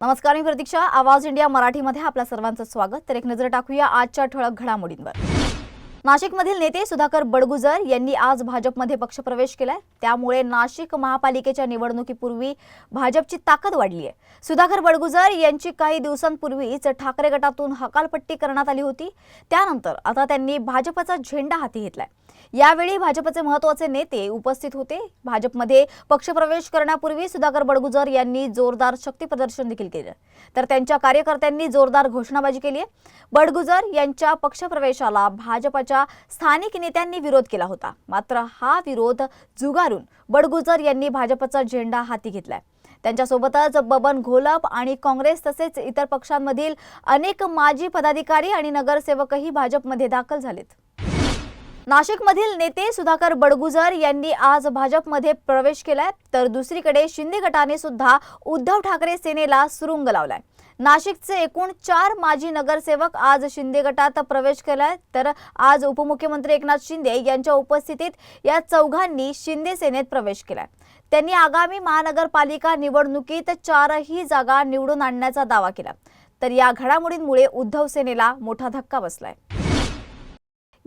नमस्कार मी प्रतीक्षा. आवाज इंडिया मराठीमध्ये आपल्या सर्वांचं स्वागत. तर एक नजर टाकूया आजच्या ठळक घडामोडींवर. नाशिकमधील नेते सुधाकर बडगुजर यांनी आज भाजपमध्ये पक्षप्रवेश केलाय. त्यामुळे नाशिक महापालिकेच्या निवडणुकीपूर्वी भाजपची ताकद वाढली आहे. सुधाकर बडगुजर यांची काही दिवसांपूर्वीच ठाकरे गटातून हकालपट्टी करण्यात आली होती. त्यानंतर आता त्यांनी भाजपचा झेंडा हाती घेतलाय. यावेळी भाजपचे महत्त्वाचे नेते उपस्थित होते. भाजपमध्ये पक्षप्रवेश करण्यापूर्वी सुधाकर बडगुजर यांनी जोरदार शक्ती प्रदर्शन देखील केलं. तर त्यांच्या कार्यकर्त्यांनी जोरदार घोषणाबाजी केली आहे. बडगुजर यांच्या पक्षप्रवेशाला भाजपच्या स्थानिक नेत्यांनी विरोध केला होता. मात्र हा विरोध जुगारून बडगुजर यांनी भाजपचा झेंडा हाती घेतलाय. त्यांच्यासोबतच बबन घोलप आणि काँग्रेस तसेच इतर पक्षांमधील अनेक माजी पदाधिकारी आणि नगरसेवकही भाजपमध्ये दाखल झालेत. नाशिकमधील नेते सुधाकर बडगुजर यांनी आज भाजपमध्ये प्रवेश केलाय तर दुसरीकडे शिंदे गटाने सुद्धा उद्धव ठाकरे सेनेला सुरुंग लावलाय. नाशिकचे एकूण चार माजी नगरसेवक आज शिंदे गटात प्रवेश केलाय तर आज उपमुख्यमंत्री एकनाथ शिंदे यांच्या उपस्थितीत या चौघांनी शिंदे सेनेत प्रवेश केलाय. त्यांनी आगामी महानगरपालिका निवडणुकीत चारही जागा निवडून आणण्याचा दावा केला. तर या घडामोडींमुळे उद्धव सेनेला मोठा धक्का बसलाय.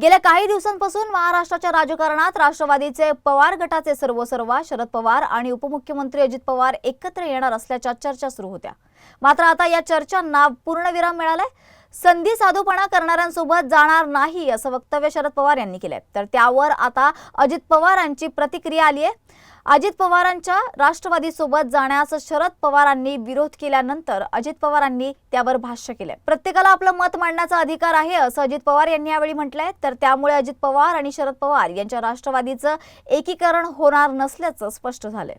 गेल्या काही दिवसांपासून महाराष्ट्राच्या राजकारणात राष्ट्रवादीचे पवार गटाचे सर्वसर्वा शरद पवार आणि उपमुख्यमंत्री अजित पवार एकत्र येणार असल्याच्या चर्चा सुरू होत्या. मात्र आता या चर्चांना पूर्णविराम मिळालाय. संधी साधूपणा करणाऱ्यांसोबत जाणार नाही असं वक्तव्य शरद पवार यांनी केलंय. तर त्यावर आता अजित पवारांची प्रतिक्रिया आली आहे अजित पवारांच्या राष्ट्रवादीसोबत जाण्यास शरद पवारांनी विरोध केल्यानंतर अजित पवारांनी त्यावर भाष्य केलंय. प्रत्येकाला आपलं मत मांडण्याचा अधिकार आहे असं अजित पवार यांनी यावेळी म्हटलंय. तर त्यामुळे अजित पवार आणि शरद पवार यांच्या राष्ट्रवादीचं एकीकरण होणार नसल्याचं स्पष्ट झालंय.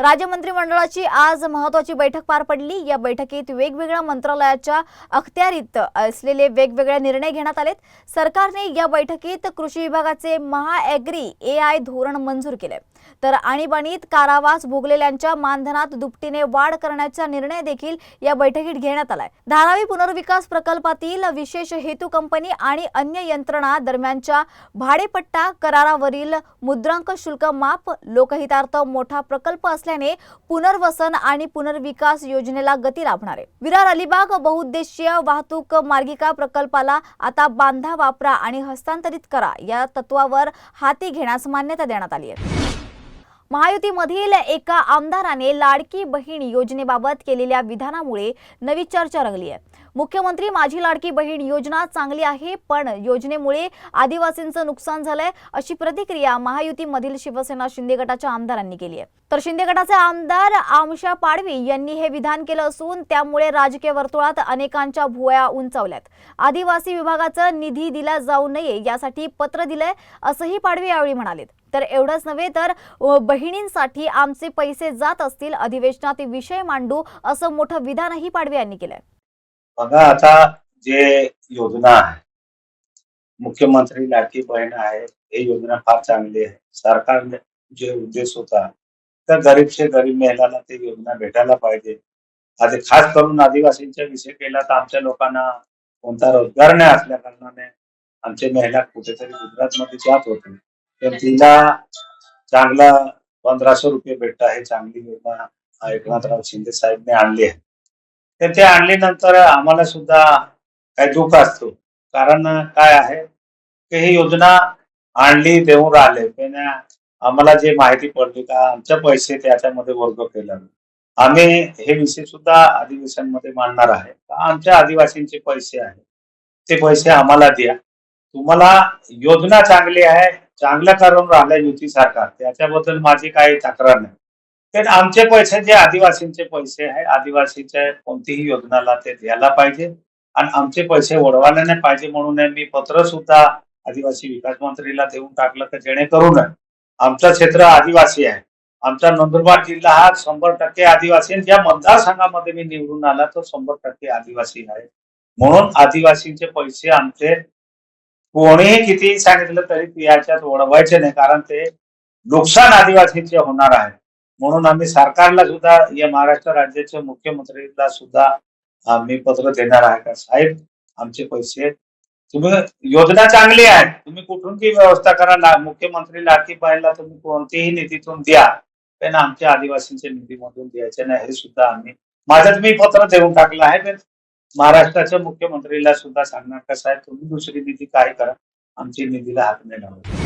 राज्य मंत्रिमंडळाची आज महत्वाची बैठक पार पडली. या बैठकीत वेगवेगळ्या मंत्रालयाच्या अखत्यारीत असलेले वेगवेगळे निर्णय घेण्यात आलेत. सरकारने या बैठकीत कृषी विभागाचे महाएग्री ए आय धोरण मंजूर केले तर आणीबाणीत कारावास भोगलेल्यांच्या मानधनात दुपटीने वाढ करण्याचा निर्णय देखील या बैठकीत घेण्यात आलाय. धारावी पुनर्विकास प्रकल्पातील विशेष हेतू कंपनी आणि अन्य यंत्रणा दरम्यानच्या भाडेपट्टा करारावरील मुद्रांक शुल्क माफ लोकहितार्थ मोठा प्रकल्प असल्याने पुनर्वसन आणि पुनर्विकास योजनेला गती लाभणार. आहे विरार अलिबाग बहुउद्देशीय वाहतूक मार्गिका प्रकल्पाला आता बांधा वापरा आणि हस्तांतरित करा या तत्वावर हाती घेण्यास मान्यता देण्यात आली आहे. महायुतीमधील एका आमदाराने लाडकी बहीण योजनेबाबत केलेल्या विधानामुळे नवी चर्चा रंगली आहे. मुख्यमंत्री माझी लाडकी बहीण योजना चांगली आहे पण योजनेमुळे आदिवासींचं नुकसान झालंय अशी प्रतिक्रिया महायुतीमधील शिवसेना शिंदे गटाच्या आमदारांनी केली आहे. तर शिंदे गटाचे आमदार आमशा पाडवी यांनी हे विधान केलं असून त्यामुळे राजकीय वर्तुळात अनेकांच्या भुवया उंचावल्यात. आदिवासी विभागाचं निधी दिला जाऊ नये यासाठी पत्र दिलंय असंही पाडवी यावेळी म्हणालेत. तर एवढंच नव्हे तर बहिणींसाठी आमचे पैसे जात असतील अधिवेशनात विषय मांडू असं मोठं विधानही पाडवी यांनी केलंय. बघा आता जे योजना आहे मुख्यमंत्री लाडकी बहीण आहे हे योजना फार चांगली आहे. सरकारने जे उद्देश होता तर गरीबशे गरीब महिलांना ते योजना भेटायला पाहिजे. आधी खास करून आदिवासींचा विषय केला तर आमच्या लोकांना कोणता रोजगार नाही असल्या कारणाने आमचे महिला कुठेतरी गुजरातमध्ये जात होते. तर तिला चांगला पंधराशे रुपये भेटत आहे चांगली योजना एकनाथराव शिंदे साहेबने आणली आहे. तर ते आणल्यानंतर आम्हाला सुद्धा काही दुःख असतो. कारण काय आहे? की ही योजना आणली देऊन राहिले. पण आम्हाला जे माहिती पडली का आमचे पैसे त्याच्यामध्ये वर्ग केला. आम्ही हे विषय सुद्धा अधिवेशनमध्ये मांडणार आहे. आमच्या आदिवासींचे पैसे आहे ते पैसे आम्हाला द्या. तुम्हाला योजना चांगली आहे चांगल्या करून राहिल्या युती सरकार. त्याच्याबद्दल माझी काही तक्रार नाही. तर आमचे पैसे जे आदिवासींचे पैसे आहे आदिवासीच्या कोणतीही योजनाला ते द्यायला पाहिजे. आणि आमचे पैसे ओढवायला नाही पाहिजे म्हणून मी पत्र सुद्धा आदिवासी विकास मंत्रीला देऊन टाकलं तर जेणेकरून आमचं क्षेत्र आदिवासी आहे. आमचा नंदुरबार जिल्हा हा शंभर टक्के आदिवासी आहे. ज्या मतदारसंघामध्ये मी निवडून आला तो शंभर टक्के आदिवासी आहे. म्हणून आदिवासींचे पैसे आमचे कोणीही कितीही सांगितलं तरी याच्यात ओढवायचे नाही कारण ते नुकसान आदिवासींचे होणार आहे. म्हणून आम्ही सरकारला सुद्धा या महाराष्ट्र राज्याच्या मुख्यमंत्रीला सुद्धा आम्ही पत्र देणार आहे का? साहेब आमचे पैसे तुम्ही योजना चांगली आहे. तुम्ही कुठून की व्यवस्था करा मुख्यमंत्री लाडकी पाहिला तुम्ही कोणतीही निधीतून द्या. पण आमच्या आदिवासींच्या निधीमधून द्यायचे नाही हे सुद्धा आम्ही माझ्यात मी पत्र देऊन टाकलं आहे पण महाराष्ट्राच्या मुख्यमंत्रीला सुद्धा सांगणार का साहेब तुम्ही दुसरी निधी काय करा. आमची निधीला हात नाही लावत.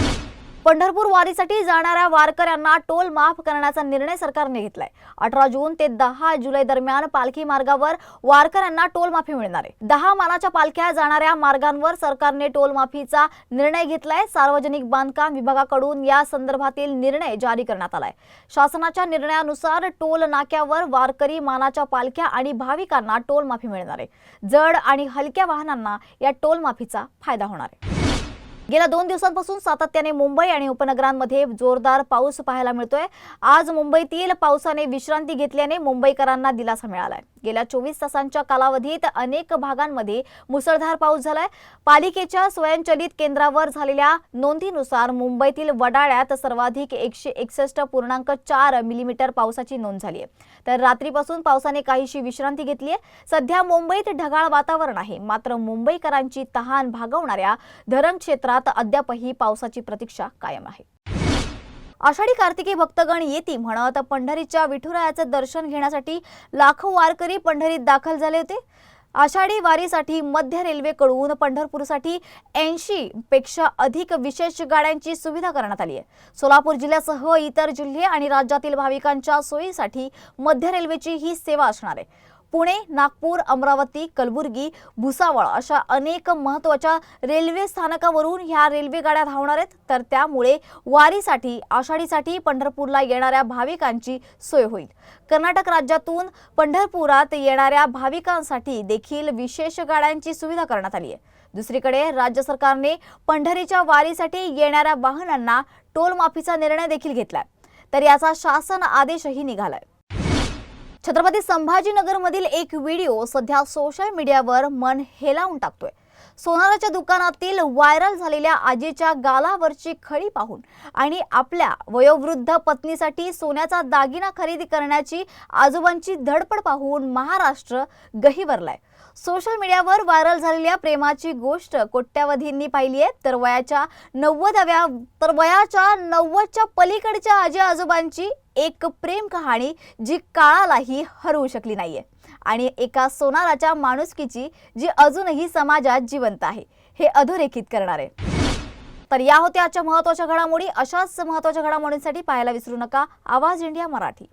पंढरपूर वारीसाठी जाणाऱ्या वारकऱ्यांना टोल माफ करण्याचा निर्णय सरकारने घेतलाय. अठरा जून ते दहा जुलै दरम्यान पालखी मार्गावर वारकऱ्यांना टोल माफी मिळणार आहे. दहा मानाच्या पालख्या जाणाऱ्या मार्गांवर सरकारने टोल माफीचा निर्णय घेतलाय. सार्वजनिक बांधकाम विभागाकडून या संदर्भातील निर्णय जारी करण्यात आलाय. शासनाच्या निर्णयानुसार टोल नाक्यावर वारकरी मानाच्या पालख्या आणि भाविकांना टोल माफी मिळणार आहे. जड आणि हलक्या वाहनांना या टोल माफीचा फायदा होणार आहे. गेल्या दोन दिवसांपासून सातत्याने मुंबई आणि उपनगरांमध्ये जोरदार पाऊस पाहायला मिळतोय. आज मुंबईतील पावसाने विश्रांती घेतल्याने मुंबईकरांना दिलासा मिळालाय. गेल्या चोवीस तासांच्या कालावधीत अनेक भागांमध्ये मुसळधार पाऊस झालाय. पालिकेच्या स्वयंचलित केंद्रावर झालेल्या नोंदीनुसार मुंबईतील वडाळ्यात सर्वाधिक एकशे एकसष्ट पूर्णांक चार मिलीमीटर पावसाची नोंद झाली आहे तर रात्रीपासून पावसाने काहीशी विश्रांती घेतली आहे सध्या मुंबईत ढगाळ वातावरण आहे. मात्र मुंबईकरांची तहान भागवणाऱ्या धरण क्षेत्रात अद्यापही पावसाची प्रतीक्षा कायम आहे. आषाढी कार्तिकी भक्तगण येती म्हणत पंढरीच्या विठुरायाचं दर्शन घेण्यासाठी लाखो वारकरी पंढरीत दाखल झाले होते. आषाढी वारीसाठी मध्य रेल्वेकडून पंढरपूरसाठी ऐंशी पेक्षा अधिक विशेष गाड्यांची सुविधा करण्यात आली आहे. सोलापूर जिल्ह्यासह इतर जिल्हे आणि राज्यातील भाविकांच्या सोयीसाठी मध्य रेल्वेची ही सेवा असणार आहे. पुणे नागपूर अमरावती कलबुर्गी भुसावळ अशा अनेक महत्त्वाच्या रेल्वे स्थानकावरून ह्या रेल्वे गाड्या धावणार आहेत. तर त्यामुळे वारीसाठी आषाढीसाठी पंढरपूरला येणाऱ्या भाविकांची सोय होईल. कर्नाटक राज्यातून पंढरपुरात येणाऱ्या भाविकांसाठी देखील विशेष गाड्यांची सुविधा करण्यात आली आहे. दुसरीकडे राज्य सरकारने पंढरीच्या वारीसाठी येणाऱ्या वाहनांना टोल माफीचा निर्णय देखील घेतलाय. तर याचा शासन आदेशही निघालाय. छत्रपती संभाजीनगरमधील एक व्हिडिओ सध्या सोशल मीडियावर मन हेलावून टाकतोय. सोनाराच्या दुकानातील व्हायरल झालेल्या आजीच्या गालावरची खळी पाहून आणि आपल्या वयोवृद्ध पत्नीसाठी सोन्याचा दागिना खरेदी करण्याची आजोबांची धडपड पाहून महाराष्ट्र गहिवरलाय. सोशल मीडियावर व्हायरल झालेल्या प्रेमाची गोष्ट कोट्यावधींनी पाहिली आहे. तर वयाच्या नव्वदाव्या तर वयाच्या नव्वदच्या पलीकडच्या आजी आजोबांची एक प्रेम कहाणी जी काळालाही हरवू शकली नाहीये. आणि एका सोनाराच्या माणुसकीची जी अजूनही समाजात जिवंत आहे हे अधोरेखित करणार. आहे तर या होत्या आजच्या महत्त्वाच्या घडामोडी. अशाच महत्त्वाच्या घडामोडींसाठी पाहायला विसरू नका. आवाज इंडिया मराठी.